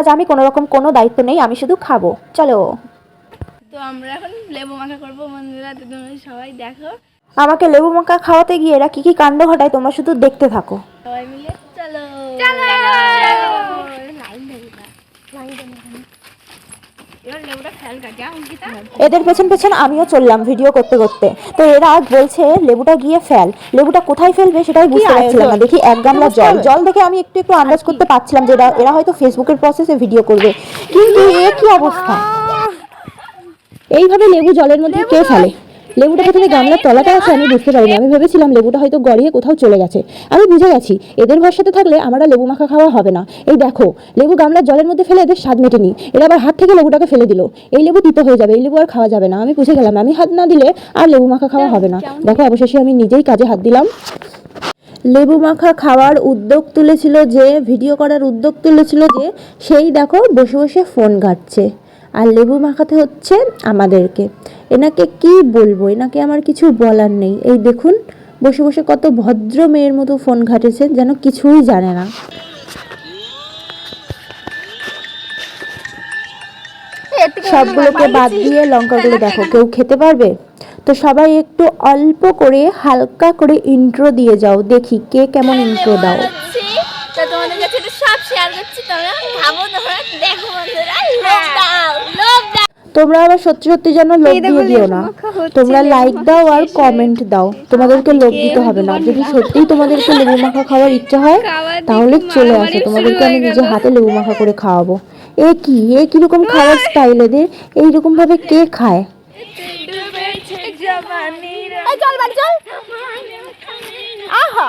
আজ আমি কোনো রকম কোনো দায়িত্ব নেই আমি শুধু খাব। চলো। তো আমরা এখন লেবু মাখা করব বন্ধুরা তোমরা সবাই দেখো। আমাকে লেবু মাখা খাওয়াতে গিয়ে এরা কি কি কাণ্ড ঘটায় তোমরা শুধু দেখতে থাকো। সবাই মিলে চলো। চলো। লাইন লাইন এদের পেছন পেছন আমিও চললাম ভিডিও করতে করতে। তো এরা বলছে লেবুটা গিয়ে ফেল। লেবুটা কোথায় ফেলবে সেটাই বুঝতে পারছিলাম না। দেখি এক গামলা জল। জল দেখে আমি একটু একটু আন্দাজ করতে পারছিলাম যে এরা এরা হয়তো ফেসবুকের প্রসেসে ভিডিও করবে। কিন্তু এ কি অবস্থা? এইভাবে লেবু জলের মধ্যে কে ফেলে? লেবুটা প্রথমে গামলার তলাটা আছে আমি বুঝতে পারিনি। আমি ভেবেছিলাম লেবুটা হয়তো গড়িয়ে কোথাও চলে গেছে। আমি বুঝে গেছি এদের ভাষাতে থাকলে আমরা লেবু মাখা খাওয়া হবে না। এই দেখো লেবু গামলার জলের মধ্যে ফেলে এদের স্বাদ মেটেনি। এরা আবার হাত থেকে লেবুটাকে ফেলে দিল। এই লেবু তিতো হয়ে যাবে এই লেবু আর খাওয়া যাবে না। আমি বুঝে গেলাম আমি হাত না দিলে আর লেবু মাখা খাওয়া হবে না। দেখো অবশেষে আমি নিজেই কাজে হাত দিলাম। লেবু মাখা খাওয়ার উদ্যোগ তুলেছিল যে ভিডিও করার উদ্যোগ তুলেছিল যে সেই দেখো বসে বসে ফোন ঘাটছে। আর লেবু মাখাতে হচ্ছে আমাদেরকে। এনাকে কি বলব? এনাকে আমার কিছু বলার নেই। এই দেখুন, বসে বসে কত ভদ্র মেয়ের মতো ফোন ঘাটেছে যেন কিছুই জানে না। সবগুলোকে বাদ দিয়ে লঙ্কাগুলো দেখো, কেউ খেতে পারবে? তো সবাই একটু অল্প করে, হালকা করে ইন্ট্রো দিয়ে যাও, দেখি কে কেমন ইন্ট্রো দাও। তোমাদের কাছে সব শেয়ার করছি, তোমরা খাব, তোমরা দেখো বন্ধুরা। তোমরা আবার সত্যি সত্যি যেন লোভ দিয়ে দিও না। তোমরা লাইক দাও আর কমেন্ট দাও। তোমাদেরকে লোভ দিতে হবে না। যদি সত্যিই তোমাদেরকে লেবু মাখা খাওয়ার ইচ্ছা হয় তাহলে চলে আসো। তোমাদেরকে আমি নিজে হাতে লেবু মাখা করে খাওয়াবো। এ কি? এ কীরকম খাওয়ার স্টাইল এদের? এইরকম ভাবে কে খায়? চল বাড়ি চল। আহা!